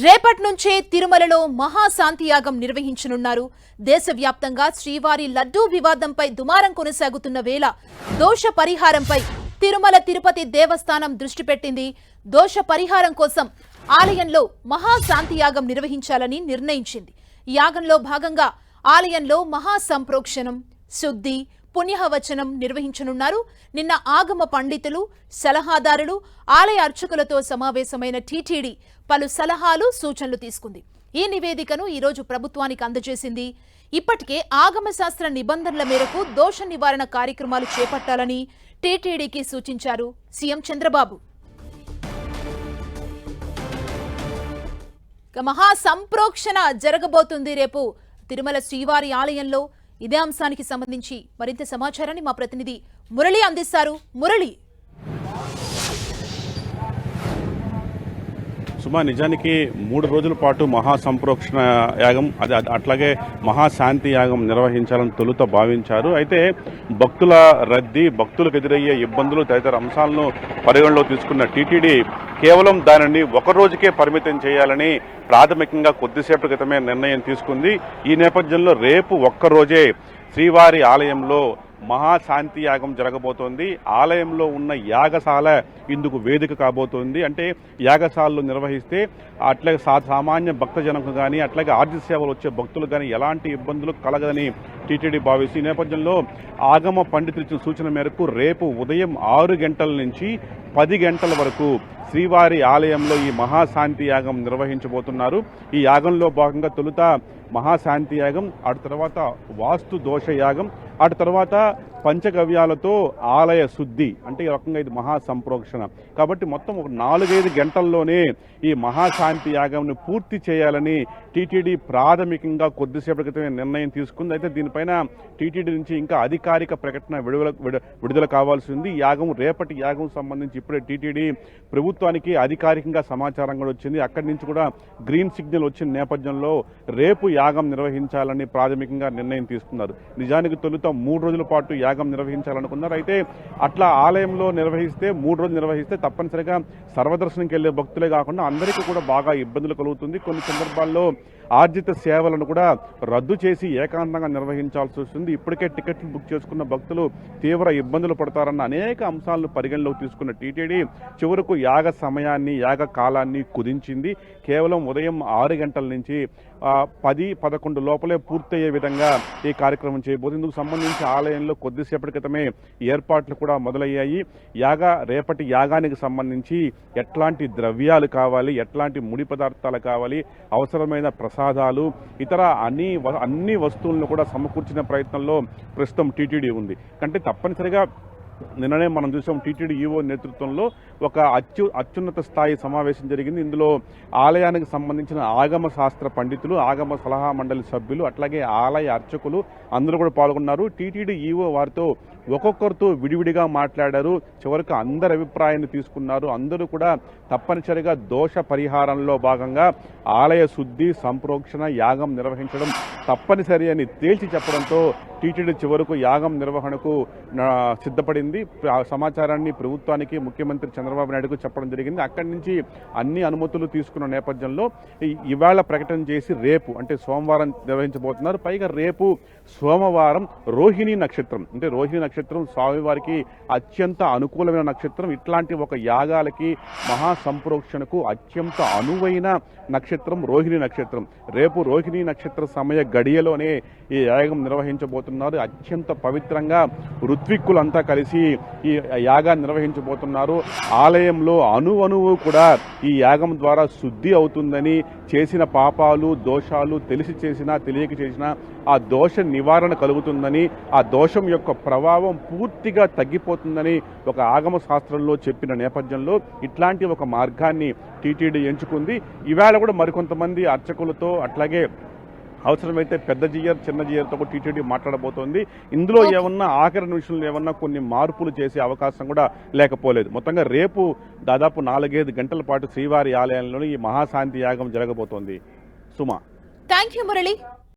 రేపటి నుంచే తిరుమలలో మహాశాంతియాగం నిర్వహించనున్నారు. దేశవ్యాప్తంగా శ్రీవారి లడ్డూ వివాదంపై దుమారం కొనసాగుతున్న వేళ దోష పరిహారంపై తిరుమల తిరుపతి దేవస్థానం దృష్టి పెట్టింది. దోష పరిహారం కోసం ఆలయంలో మహాశాంతియాగం నిర్వహించాలని నిర్ణయించింది. యాగంలో భాగంగా ఆలయంలో మహాసంప్రోక్షణం శుద్ధి పుణ్యహవచనం నిర్వహించనున్నారు. నిన్న ఆగమ పండితులు సలహాదారులు ఆలయ అర్చకులతో సమావేశమైన టీటీడీ పలు సలహాలు సూచనలు తీసుకుంది. ఈ నివేదికను ఈరోజు ప్రభుత్వానికి అందజేసింది. ఇప్పటికే ఆగమశాస్త్ర నిబంధనల మేరకు దోష నివారణ కార్యక్రమాలు చేపట్టాలని టీటీడీకి సూచించారు సీఎం చంద్రబాబు. మహాసంప్రోక్షణ మహా సంప్రోక్షణ జరగబోతుంది రేపు తిరుమల శ్రీవారి ఆలయంలో. ఇదే అంశానికి సంబంధించి మరింత సమాచారాన్ని మా ప్రతినిధి మురళి అందిస్తారు. మురళి సుమా నిజానికి మూడు రోజుల పాటు మహా సంప్రోక్షణ యాగం అది అట్లాగే మహాశాంతి యాగం నిర్వహించాలని తొలుత భావించారు. అయితే భక్తుల రద్దీ భక్తులకు ఎదురయ్యే ఇబ్బందులు తదితర అంశాలను పరిగణలో తీసుకున్న టీటీడీ కేవలం దానిని ఒక రోజుకే పరిమితం చేయాలని ప్రాథమికంగా కొద్దిసేపటి క్రితమే నిర్ణయం తీసుకుంది. ఈ నేపథ్యంలో రేపు ఒక్క రోజే శ్రీవారి ఆలయంలో మహాశాంతి యాగం జరగబోతోంది. ఆలయంలో ఉన్న యాగశాల ఇందుకు వేదిక కాబోతోంది. అంటే యాగశాలలో నిర్వహిస్తే అట్లాగే సా సామాన్య భక్తజనకు కానీ అట్లాగే ఆర్థిక సేవలు వచ్చే భక్తులు కానీ ఎలాంటి ఇబ్బందులు కలగదని టీటీడీ భావిస్తూ ఈ నేపథ్యంలో ఆగమ పండితులు ఇచ్చిన సూచన మేరకు రేపు ఉదయం ఆరు గంటల నుంచి పది గంటల వరకు శ్రీవారి ఆలయంలో ఈ మహాశాంతి యాగం నిర్వహించబోతున్నారు. ఈ యాగంలో భాగంగా తొలుత మహాశాంతి యాగం ఆ తర్వాత వాస్తు దోష యాగం అటు తర్వాత పంచగవ్యాలతో ఆలయ శుద్ధి. అంటే ఈ రకంగా ఇది మహా సంప్రోక్షణ కాబట్టి మొత్తం ఒక నాలుగైదు గంటల్లోనే ఈ మహాశాంతి యాగంని పూర్తి చేయాలని టీటీడీ ప్రాథమికంగా కొద్దిసేపటి క్రితమే నిర్ణయం తీసుకుంది. అయితే దీనిపైన టీటీడీ నుంచి ఇంకా అధికారిక ప్రకటన విడుదల విడు- విడుదల కావాల్సి ఉంది యాగం రేపటి యాగం సంబంధించి ఇప్పుడే టీటీడీ ప్రభుత్వానికి అధికారికంగా సమాచారం కూడా వచ్చింది. అక్కడి నుంచి కూడా గ్రీన్ సిగ్నల్ వచ్చిన నేపథ్యంలో రేపు యాగం నిర్వహించాలని ప్రాథమికంగా నిర్ణయం తీసుకున్నారు. నిజానికి మొత్తం మూడు రోజుల పాటు యాగం నిర్వహించాలనుకున్నారు. అయితే అట్లా ఆలయంలో నిర్వహిస్తే మూడు రోజులు నిర్వహిస్తే తప్పనిసరిగా సర్వదర్శనంకి వెళ్ళే భక్తులే కాకుండా అందరికీ కూడా బాగా ఇబ్బందులు కలుగుతుంది. కొన్ని సందర్భాల్లో ఆర్జిత సేవలను కూడా రద్దు చేసి ఏకాంతంగా నిర్వహించాల్సి వస్తుంది. ఇప్పటికే టికెట్లు బుక్ చేసుకున్న భక్తులు తీవ్ర ఇబ్బందులు పడతారన్న అనేక అంశాలను పరిగణలోకి తీసుకున్న టీటీడీ చివరకు యాగ సమయాన్ని యాగ కాలాన్ని కుదించింది. కేవలం ఉదయం ఆరు గంటల నుంచి పది పదకొండు లోపలే పూర్తయ్యే విధంగా ఈ కార్యక్రమం చేయబోతుంది. ఇందుకు సంబంధించి ఆలయంలో కొద్దిసేపటి క్రితమే ఏర్పాట్లు కూడా మొదలయ్యాయి. యాగ రేపటి యాగానికి సంబంధించి ఎట్లాంటి ద్రవ్యాలు కావాలి ఎట్లాంటి ముడి పదార్థాలు కావాలి అవసరమైన ప్రసాదాలు ఇతర అన్ని వ- అన్ని వస్తువులను కూడా సమకూర్చిన ప్రయత్నంలో ప్రస్తుతం టీటీడీ ఉంది. అంటే తప్పనిసరిగా నిన్ననే మనం చూసాం టీటీడీ ఈవో నేతృత్వంలో ఒక అత్యు అత్యున్నత స్థాయి సమావేశం జరిగింది. ఇందులో ఆలయానికి సంబంధించిన ఆగమ శాస్త్ర పండితులు ఆగమ సలహా మండలి సభ్యులు అట్లాగే ఆలయ అర్చకులు అందరూ కూడా పాల్గొన్నారు. టీటీడీ ఈవో వారితో ఒక్కొక్కరితో విడివిడిగా మాట్లాడారు. చివరికి అందరి అభిప్రాయాన్ని తీసుకున్నారు. అందరూ కూడా తప్పనిసరిగా దోష పరిహారంలో భాగంగా ఆలయ శుద్ధి సంప్రోక్షణ యాగం నిర్వహించడం తప్పనిసరి అని తేల్చి చెప్పడంతో టీటీడీ చివరకు యాగం నిర్వహణకు సిద్ధపడింది. సమాచారాన్ని ప్రభుత్వానికి ముఖ్యమంత్రి చంద్రబాబు నాయుడుకు చెప్పడం జరిగింది. అక్కడి నుంచి అన్ని అనుమతులు తీసుకున్న నేపథ్యంలో ఈ- ఇవాళ ప్రకటన చేసి రేపు అంటే సోమవారం నిర్వహించబోతున్నారు. పైగా రేపు సోమవారం రోహిణి నక్షత్రం అంటే రోహిణి నక్షత్రం స్వామివారికి అత్యంత అనుకూలమైన నక్షత్రం. ఇట్లాంటి ఒక యాగాలకి మహా సంప్రోక్షణకు అత్యంత అనువైన నక్షత్రం రోహిణి నక్షత్రం. రేపు రోహిణి నక్షత్ర సమయ గడియలోనే ఈ యాగం నిర్వహించబోతున్నారు. అత్యంత పవిత్రంగా ఋత్విక్కులంతా కలిసి ఈ యాగాన్ని నిర్వహించబోతున్నారు. ఆలయంలో అణువణువు కూడా ఈ యాగం ద్వారా శుద్ధి అవుతుందని చేసిన పాపాలు దోషాలు తెలిసి చేసినా తెలియక చేసినా ఆ దోష నివారణ కలుగుతుందని ఆ దోషం యొక్క ప్రభావం పూర్తిగా తగ్గిపోతుందని ఒక ఆగమ శాస్త్రంలో చెప్పిన నేపథ్యంలో ఇట్లాంటి ఒక మార్గాన్ని టీటీడీ ఎంచుకుంది. ఈవేళ కూడా మరికొంతమంది అర్చకులతో అట్లాగే అవసరమైతే పెద్ద జియర్ చిన్న జియర్తో కూడా టీటీడీ మాట్లాడబోతోంది. ఇందులో ఏమన్నా ఆఖరి నిమిషంలో ఏమన్నా కొన్ని మార్పులు చేసే అవకాశం కూడా లేకపోలేదు. మొత్తంగా రేపు దాదాపు నాలుగైదు గంటల పాటు శ్రీవారి ఆలయంలో ఈ మహాశాంతి యాగం జరగబోతోంది. సుమా. Thank you Murali.